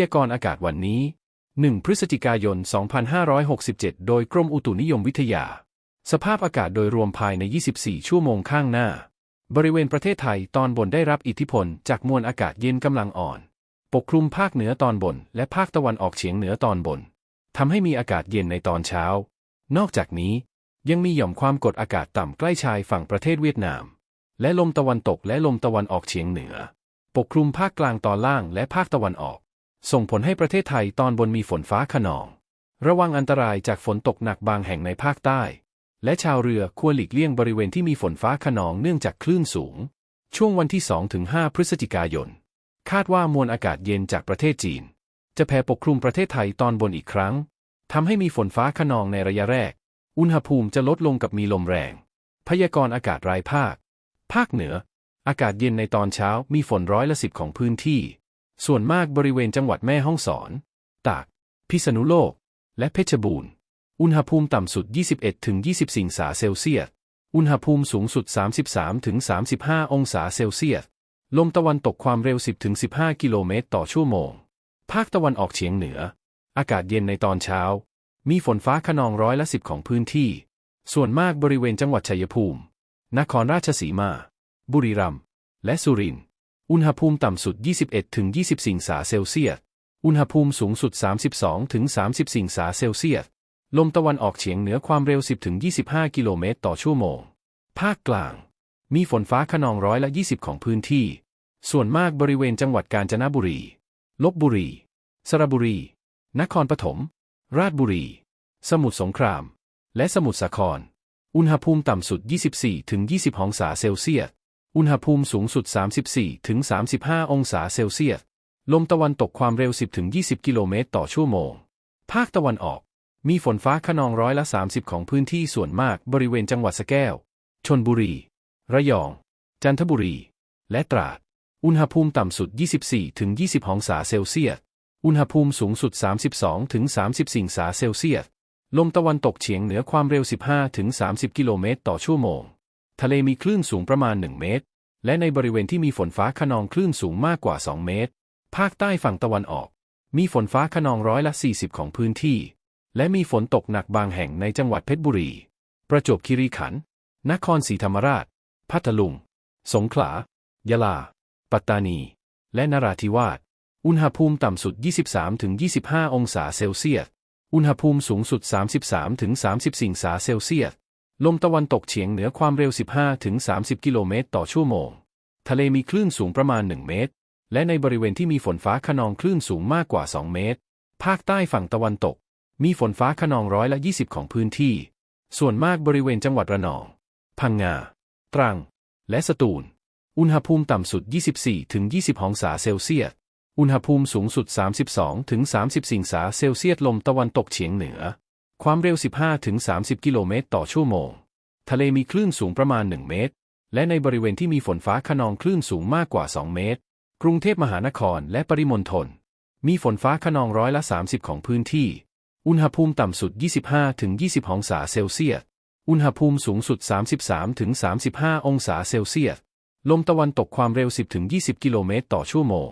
ยากรณ์อากาศวันนี้ 1 พฤศจิกายน 2567 โดยกรมอุตุนิยมวิทยา สภาพอากาศโดยรวมภายใน 24 ชั่วโมงข้างหน้า บริเวณประเทศไทยตอนบนได้รับอิทธิพลจากมวลอากาศเย็นกำลังอ่อน ปกคลุมภาคเหนือตอนบน และภาคตะวันออกเฉียงเหนือตอนบนทำให้มีอากาศเย็นในตอนเช้า นอกจากนี้ยังมีหย่อมความกดอากาศต่ำใกล้ชายฝั่งประเทศเวียดนาม และลมตะวันตกและลมตะวันออกเฉียงเหนือ ปกคลุมภาคกลางตอนล่างและภาคตะวันออก ส่งผลให้ประเทศไทยตอนบนมีฝนฟ้าขนอง ระวังอันตรายจากฝนตกหนักบางแห่งในภาคใต้ และชาวเรือควรหลีกเลี่ยงบริเวณที่มีฝนฟ้าขนองเนื่องจากคลื่นสูง ช่วงวันที่ 2-5 พฤศจิกายน คาดว่ามวลอากาศเย็นจากประเทศจีน จะแผ่ปกคลุมประเทศไทยตอนบนอีกครั้งทำให้มีฝนฟ้าขนองในระยะแรก อุณหภูมิจะลดลงกับมีลมแรง พยากรณ์อากาศรายภาค ภาคเหนือ อากาศเย็นในตอนเช้ามีฝนร้อยละสิบของพื้นที่ ส่วนมากบริเวณจังหวัดแม่ฮ่องสอน ตาก พิษณุโลก และเพชรบูรณ์ อุณหภูมิต่ำสุด 21-20องศาเซลเซียส อุณหภูมิสูงสุด 33-35 องศาเซลเซียส ลมตะวันตกความเร็ว 10-15 กิโลเมตรต่อชั่วโมง ภาคตะวันออกเฉียงเหนือ อากาศเย็นในตอนเช้า มีฝนฟ้าขนองร้อยละสิบของพื้นที่ ส่วนมากบริเวณจังหวัดชัยภูมิ นครราชสีมา บุรีรัมย์ และสุรินทร์ อุณหภูมิต่ำสุด 21-24องศาเซลเซียส อุณหภูมิสูงสุด 32-34องศาเซลเซียส ลมตะวันออกเฉียงเหนือความเร็ว 10-25 กิโลเมตรต่อชั่วโมง ภาคกลาง มีฝนฟ้าขนองร้อยละ 20 ของพื้นที่ ส่วนมากบริเวณจังหวัดกาญจนบุรี ลบบุรี สระบุรี นครปฐม ราชบุรี สมุทรสงคราม และสมุทรสาคร อุณหภูมิต่ำสุด 24-20 องศาเซลเซียส อุณหภูมิสูงสุด 34-35องศาเซลเซียส ลมตะวันตกความเร็ว 10-20กิโลเมตรต่อชั่วโมง ภาคตะวันออก มีฝนฟ้าขนองร้อยละ 30 ของพื้นที่ส่วนมากบริเวณจังหวัดสแก้ว ชนบุรี ระยอง จันทบุรี และตราด อุณหภูมิต่ำสุด 24-20องศาเซลเซียส อุณหภูมิสูงสุด 32-34องศาเซลเซียส ลมตะวันตกเฉียงเหนือความเร็ว 15-30 กิโลเมตรต่อชั่วโมง ทะเลมีคลื่นสูงประมาณ 1 เมตร และในบริเวณที่มีฝนฟ้าขนองคลื่นสูงมากกว่า 2 เมตร ภาคใต้ฝั่งตะวันออก มีฝนฟ้าขนองร้อยละ 40 ของพื้นที่ และมีฝนตกหนักบางแห่งในจังหวัดเพชรบุรี ประจวบคีรีขันธ์ นครศรีธรรมราช พัทลุง สงขลา ยะลา ปัตตานี และนราธิวาส อุณหภูมิต่ำสุด 23-25 องศาเซลเซียส อุณหภูมิสูงสุด 33-34องศาเซลเซียส ลมตะวันตกเฉียงเหนือความเร็ว 15-30 กิโลเมตรต่อชั่วโมง ทะเลมีคลื่นสูงประมาณ 1 เมตร และในบริเวณที่มีฝนฟ้าขนองคลื่นสูงมากกว่า 2 เมตร ภาคใต้ฝั่งตะวันตก มีฝนฟ้าขนองร้อยละ 20 ของพื้นที่ ส่วนมากบริเวณจังหวัดระนอง พังงา ตรัง และสตูล อุณหภูมิต่ำสุด 24-20 องศาเซลเซียส อุณหภูมิสูงสุด 32-34องศาเซลเซียส ลมตะวันตกเฉียงเหนือ ความเร็ว 15-30 กิโลเมตรต่อชั่วโมง ทะเลมีคลื่นสูงประมาณ 1 เมตร และในบริเวณที่มีฝนฟ้าขนองคลื่นสูงมากกว่า 2 เมตร กรุงเทพมหานครและปริมณฑล มีฝนฟ้าขนองร้อยละ 30 ของพื้นที่ อุณหภูมิต่ำสุด 25-20 องศาเซลเซียส อุณหภูมิสูงสุด 33-35 องศาเซลเซียส ลมตะวันตกความเร็ว 10-20 กิโลเมตรต่อชั่วโมง